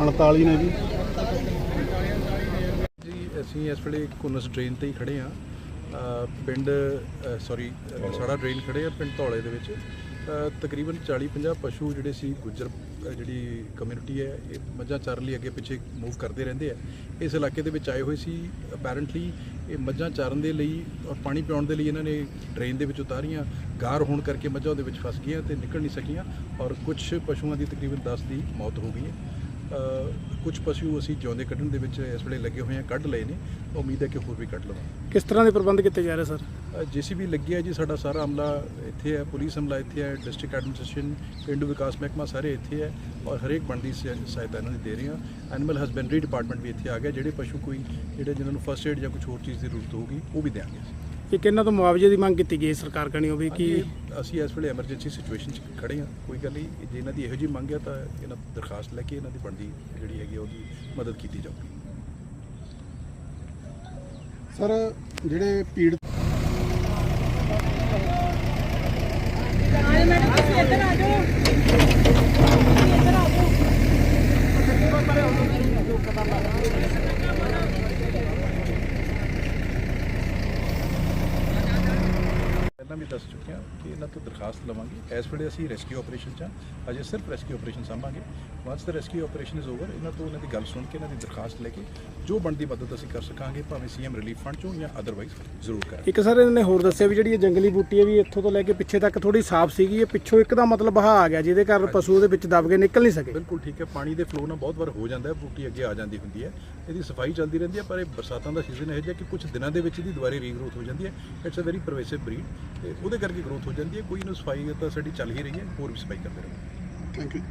ਉਨਤਾਲੀ ਨੇ ਜੀ। ਜੀ, ਅਸੀਂ ਇਸ ਵੇਲੇ ਕੁਨਸ ਡਰੇਨ ਤੇ ਹੀ ਖੜੇ ਆ ਪਿੰਡ ਸੌਰੀ ਸਾਡਾ ਡਰੇਨ ਖੜੇ ਆ, ਪਿੰਡ ਧੌਲੇ ਦੇ ਵਿੱਚ। ਤਕਰੀਬਨ 40-50 ਪਸ਼ੂ ਜਿਹੜੇ ਸੀ ਗੁੱਜਰ ਜਿਹੜੀ ਕਮਿਊਨਿਟੀ ਹੈ, ਇਹ ਮੱਝਾਂ ਚਾਰਨ ਲਈ ਅੱਗੇ ਪਿੱਛੇ ਮੂਵ ਕਰਦੇ ਰਹਿੰਦੇ ਆ। ਇਸ ਇਲਾਕੇ ਦੇ ਵਿੱਚ ਆਏ ਹੋਏ ਸੀ। ਅਪੈਰੈਂਟਲੀ ਇਹ ਮੱਝਾਂ ਚਾਰਨ ਦੇ ਲਈ ਔਰ ਪਾਣੀ ਪਿਆਉਣ ਦੇ ਲਈ ਇਹਨਾਂ ਨੇ ਡਰੇਨ ਦੇ ਵਿੱਚ ਉਤਾਰੀਆਂ। ਗਾਰ ਹੋਣ ਕਰਕੇ ਮੱਝਾਂ ਉਹਦੇ ਵਿੱਚ ਫਸ ਗਈਆਂ ਤੇ ਨਿਕਲ ਨਹੀਂ ਸਕੀਆਂ ਔਰ ਕੁਝ ਪਸ਼ੂਆਂ ਦੀ ਤਕਰੀਬਨ 10 ਦੀ ਮੌਤ ਹੋ ਗਈ ਹੈ। ਕੁਝ ਪਸ਼ੂ ਅਸੀਂ ਜਿਉਂਦੇ ਕੱਢਣ ਦੇ ਵਿੱਚ ਇਸ ਵੇਲੇ ਲੱਗੇ ਹੋਏ ਆ ਕੱਢ ਲਏ ਨੇ। ਉਮੀਦ ਹੈ ਕਿ ਹੋਰ ਵੀ ਕੱਢ ਲਵਾਂਗੇ। ਕਿਸ ਤਰ੍ਹਾਂ ਦੇ ਪ੍ਰਬੰਧ ਕੀਤੇ ਜਾ ਰਹੇ, ਸਰ? ਜੀਸੀਬੀ ਲੱਗੀ ਹੈ ਜੀ ਸਾਡਾ ਸਾਰਾ ਅਮਲਾ ਇੱਥੇ ਹੈ ਪੁਲਿਸ ਅਮਲਾ ਇੱਥੇ ਹੈ ਡਿਸਟ੍ਰਿਕਟ ਐਡਮਿਨਿਸਟ੍ਰੇਸ਼ਨ ਪਿੰਡੂ ਵਿਕਾਸ ਮਹਿਕਮਾ ਸਾਰੇ ਇੱਥੇ ਹੈ ਔਰ ਹਰੇਕ ਬਣਦੀ ਸਹਾਇ- ਸਹਾਇਤਾ ਇਹਨਾਂ ਦੀ ਦੇ ਰਹੇ ਹਾਂ ਐਨੀਮਲ ਹਸਬੈਂਡਰੀ ਡਿਪਾਰਟਮੈਂਟ ਵੀ ਇੱਥੇ ਆ ਗਿਆ ਜਿਹੜੇ ਪਸ਼ੂ ਕੋਈ ਜਿਹੜੇ ਜਿਨ੍ਹਾਂ ਨੂੰ ਫਸਟ ਏਡ ਜਾਂ ਕੁਝ ਹੋਰ ਚੀਜ਼ ਦੀ ਜ਼ਰੂਰਤ ਹੋਊਗੀ ਉਹ ਵੀ ਅਸੀਂ ਕਿ ਕਿੰਨਾ ਤੋਂ ਮੁਆਵਜ਼ੇ ਦੀ ਮੰਗ ਕੀਤੀ ਗਈ ਹੈ ਸਰਕਾਰ ਕਣੀ ਉਹ ਵੀ ਕਿ ਅਸੀਂ ਇਸ ਵੇਲੇ ਐਮਰਜੈਂਸੀ ਸਿਚੁਏਸ਼ਨ 'ਚ ਖੜੇ ਹਾਂ ਕੋਈ ਗੱਲ ਨਹੀਂ ਜੇ ਇਹਨਾਂ ਦੀ ਇਹੋ ਜਿਹੀ ਮੰਗ ਹੈ ਤਾਂ ਇਹਨਾਂ ਦਰਖਾਸਤ ਲੈ ਕੇ ਇਹਨਾਂ ਦੀ ਬਣਦੀ ਜਿਹੜੀ ਹੈਗੀ ਆ ਉਹਦੀ ਮਦਦ ਕੀਤੀ ਜਾਊਗੀ। ਸਰ ਜਿਹੜੇ ਪੀੜ ਮੈਡਮ ਤੁਸੀਂ ਇੱਧਰ ਆ ਜਾਓ। ਪਹਿਲਾਂ ਵੀ ਦੱਸ ਚੁੱਕਿਆ ਕਿ ਇਹਨਾਂ ਤੋਂ ਦਰਖਾਸਤ ਲਵਾਂਗੇ। ਇਸ ਵੇਲੇ ਅਸੀਂ ਰੈਸਕਿਊ ਆਪਰੇਸ਼ਨ 'ਚ ਹਾਂ। ਅਜੇ ਸਿਰਫ ਰੈਸਕਿਊ ਆਪਰੇਸ਼ਨ ਸੰਭਾਂਗੇ। ਵਾਂਸ ਦਾ ਰੈਸਕਿਊ ਆਪਰੇਸ਼ਨ ਇਜ਼ ਓਵਰ ਇਹਨਾਂ ਤੋਂ ਇਹਨਾਂ ਦੀ ਗੱਲ ਸੁਣ ਕੇ ਇਹਨਾਂ ਦੀ ਦਰਖਾਸਤ ਲੈ ਕੇ ਜੋ ਬਣਦੀ ਮਦਦ ਅਸੀਂ ਕਰ ਸਕਾਂਗੇ ਭਾਵੇਂ ਸੀਐਮ ਰਿਲੀਫ ਫੰਡ ਚੋਂ ਜਾਂ ਅਦਰਵਾਈਜ਼ ਜ਼ਰੂਰ ਕਰਾਂਗੇ। ਇੱਕ ਸਰ ਇਹਨਾਂ ਨੇ ਹੋਰ ਦੱਸਿਆ ਵੀ ਜਿਹੜੀ ਇਹ ਜੰਗਲੀ ਬੂਟੀ ਹੈ ਵੀ ਇੱਥੋਂ ਤੋਂ ਲੈ ਕੇ ਪਿੱਛੇ ਤੱਕ ਥੋੜੀ ਸਾਫ਼ ਸੀਗੀ। ਇਹ ਪਿੱਛੋਂ ਇੱਕ ਦਾ ਮਤਲਬ ਬਹਾ ਆ ਗਿਆ ਜਿਹਦੇ ਕਾਰਨ ਪਸ਼ੂ ਉਹਦੇ ਵਿੱਚ ਦਬ ਕੇ ਨਿਕਲ ਨਹੀਂ ਸਕੇ। ਬਿਲਕੁਲ ਠੀਕ ਹੈ। ਪਾਣੀ ਦੇ ਫਲੋ ਨਾਲ ਬਹੁਤ ਵਾਰ ਹੋ ਜਾਂਦਾ ਹੈ ਬੂਟੀ ਅੱਗੇ ਆ ਜਾਂਦੀ ਹੁੰਦੀ ਹੈ। ਇਹਦੀ ਸਫ਼ਾਈ ਚੱਲਦੀ ਰਹਿੰਦੀ ਹੈ ਪਰ ਇਹ ਬਰਸਾਤਾਂ ਦਾ ਸੀਜ਼ਨ ਇਹੋ ਜਿਹਾ ਕਿ ਕੁਝ ਦਿਨਾਂ ਦੇ ਵਿੱਚ ਇਹਦੀ ਦੁਬਾਰੇ ਰੀਗਰੋਥ ਹੋ ਜਾਂਦੀ ਹੈ। It's a very pervasive breed ਤੇ ਉਹਦੇ ਕਰਕੇ ਗਰੋਥ ਹੋ ਜਾਂਦੀ ਹੈ। ਕੋਈ ਨਾ ਸਫ਼ਾਈ ਤਾਂ ਸਾਡੀ ਚੱਲ ਹੀ ਰਹੀ ਹੈ, ਹੋਰ ਵੀ ਸਫ਼ਾਈ ਕਰਦੇ ਰਹੋ। Thank you